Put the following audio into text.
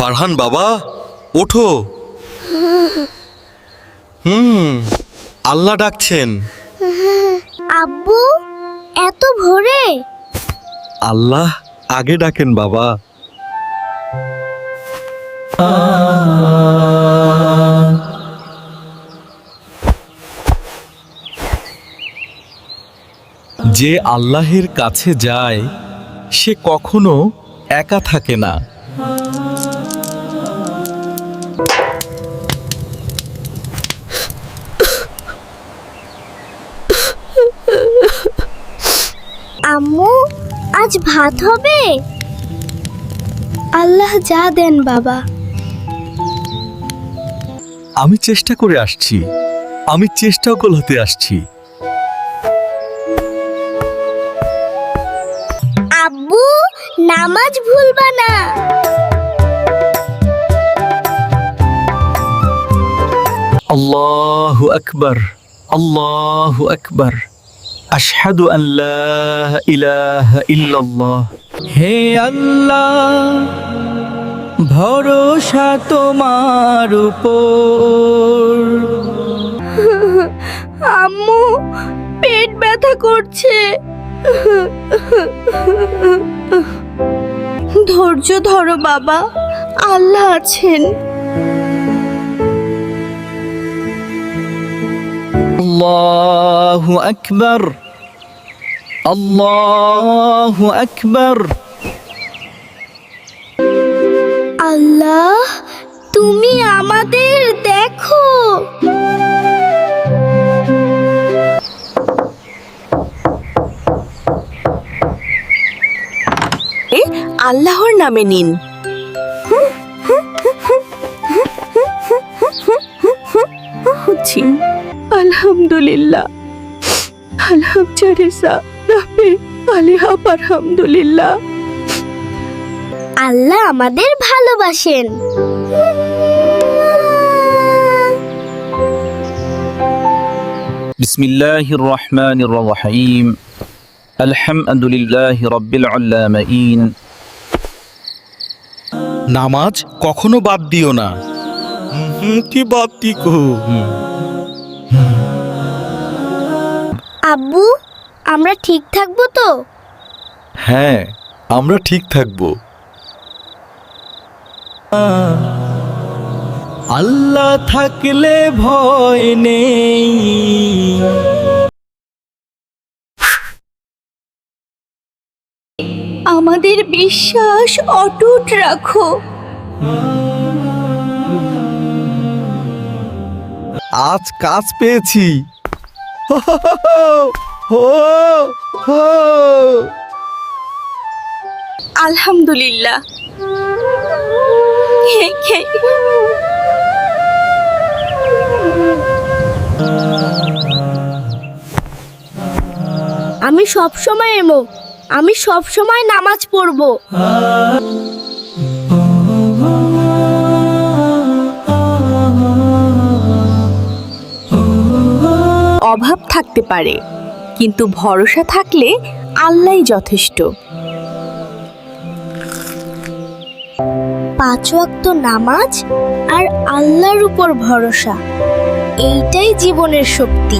ফারহান বাবা ওঠো। হুম আল্লাহ ডাকছেন। আব্বু এত ভোরে? আল্লাহ আগে ডাকেন বাবা। যে আল্লাহের কাছে যায় সে কখনো একা থাকে না। আম্মু আজ ভাত হবে? আল্লাহ যা দেন বাবা। আমি চেষ্টা করে আসছি। আমি চেষ্টাও করতে আসছি। আব্বু নামাজ ভুলবা না। আল্লাহু আকবার আল্লাহু আকবার। আশহাদু আন লা ইলাহা ইল্লাল্লাহ। হে আল্লাহ ভরসা তোমার উপর। আম্মু পেট ব্যথা করছে। ধৈর্য ধরো বাবা আল্লাহ আছেন। আল্লাহু আকবার আল্লাহু আকবার আল্লাহ তুমি আমাদের দেখো এ আল্লাহর নামে নিন হচ্ছি আলহামদুলিল্লাহ আলহামদুলিল্লাহ রাব্বি আলিহা আলহামদুলিল্লাহ আল্লাহ আমাদের ভালোবাসেন بسم الله الرحمن الرحيم الحمد لله رب العالمين নামাজ কখনো বাদ দিও না কি বাদ দিকো আব্বু আমরা ঠিক থাকব তো? হ্যাঁ আমরা ঠিক থাকব। আল্লাহ থাকলে ভয় নেই। আমাদের বিশ্বাস অটুট রাখো। আজ কাজ পেয়েছি। আলহামদুলিল্লাহ। আমি সব সময় এমো। আমি সব সময় নামাজ পড়ব। অভাব থাকতে পারে, কিন্তু ভরসা থাকলে আল্লাহ যথেষ্ট। পাঁচ ওয়াক্ত নামাজ আর আল্লাহর উপর ভরসা, এইটাই জীবনের শক্তি।